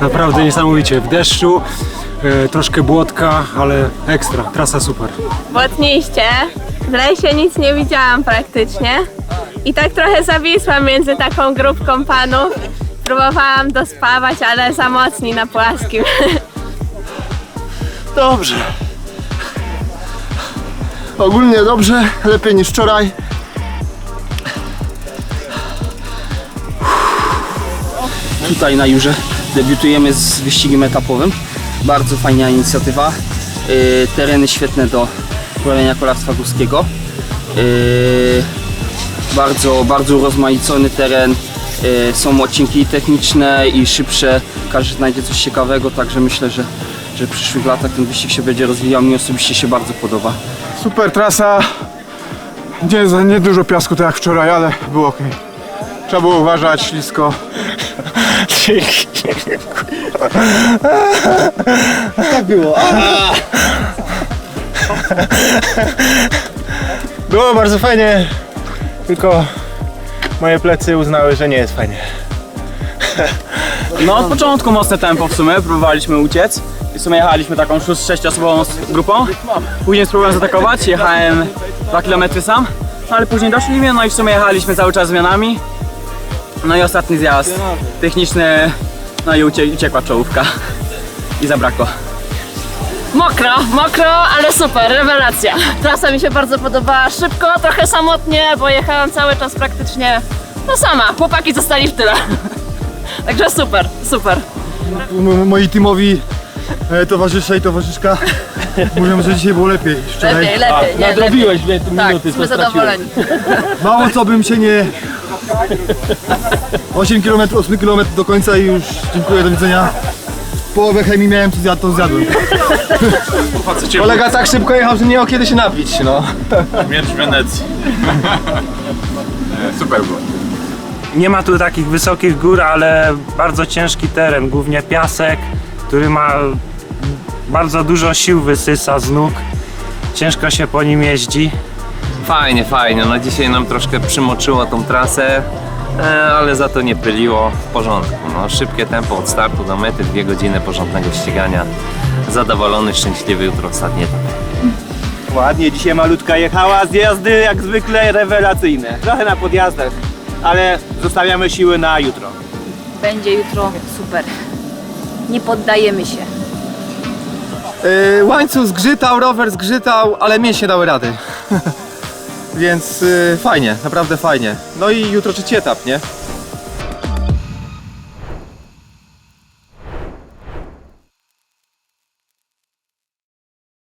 Naprawdę niesamowicie. W deszczu, e, troszkę błotka, ale ekstra. Trasa super. Błotniście. W lesie nic nie widziałam praktycznie. I tak trochę zawisłam między taką grupką panów. Próbowałam dospawać, ale za mocni na płaskim. Dobrze. Ogólnie dobrze, lepiej niż wczoraj. Tutaj na Jurze debiutujemy z wyścigiem etapowym. Bardzo fajna inicjatywa. Yy, tereny świetne do uprawiania kolarstwa górskiego. Yy, bardzo, bardzo urozmaicony teren. Yy, są odcinki techniczne i szybsze. Każdy znajdzie coś ciekawego, także myślę, że, że w przyszłych latach ten wyścig się będzie rozwijał. Mi osobiście się bardzo podoba. Super trasa. Nie, nie dużo piasku tak jak wczoraj, ale było ok. Trzeba było uważać, ślisko. Tak było. Było bardzo fajnie, tylko moje plecy uznały, że nie jest fajnie. No od początku mocne tempo w sumie, próbowaliśmy uciec. I w sumie jechaliśmy taką 6 osobową grupą. Później spróbowałem zaatakować, jechałem 2 km sam. No ale później doszli mnie, no i w sumie jechaliśmy cały czas zmianami. No i ostatni zjazd techniczny, no i ucie, uciekła czołówka. I zabrakło. Mokro, mokro, ale super, rewelacja. Trasa mi się bardzo podobała, szybko, trochę samotnie, bo jechałam cały czas praktycznie no sama, chłopaki zostali w tyle. Także super, super. M- moi teamowi e, towarzysze i towarzyszka mówią, że dzisiaj było lepiej niż wczoraj. Lepiej, lepiej, nie, Nadrobiłeś dwie Tak, minuty, jesteśmy co straciłeś. zadowoleni. Mało co bym się nie... 8 km, 8 km do końca i już dziękuję, do widzenia. Połowę chemii miałem, co zjadł, to zjadłem. Kolega tak szybko jechał, że nie miał kiedy się napić, no. Nie ma tu takich wysokich gór, ale bardzo ciężki teren, głównie piasek, który ma bardzo dużo sił wysysa z nóg. Ciężko się po nim jeździ. Fajnie, fajnie. No dzisiaj nam troszkę przymoczyło tą trasę, e, ale za to nie pyliło w porządku. No, szybkie tempo od startu do mety, dwie godziny porządnego ścigania. Zadowolony, szczęśliwy jutro ostatni etap. Ładnie, dzisiaj malutka jechała, zjazdy jak zwykle rewelacyjne. Trochę na podjazdach, ale zostawiamy siły na jutro. Będzie jutro super. Nie poddajemy się. Yy, łańcuch zgrzytał, rower zgrzytał, ale mięśnie dały rady. Więc yy, fajnie, naprawdę fajnie. No i jutro trzeci etap, nie?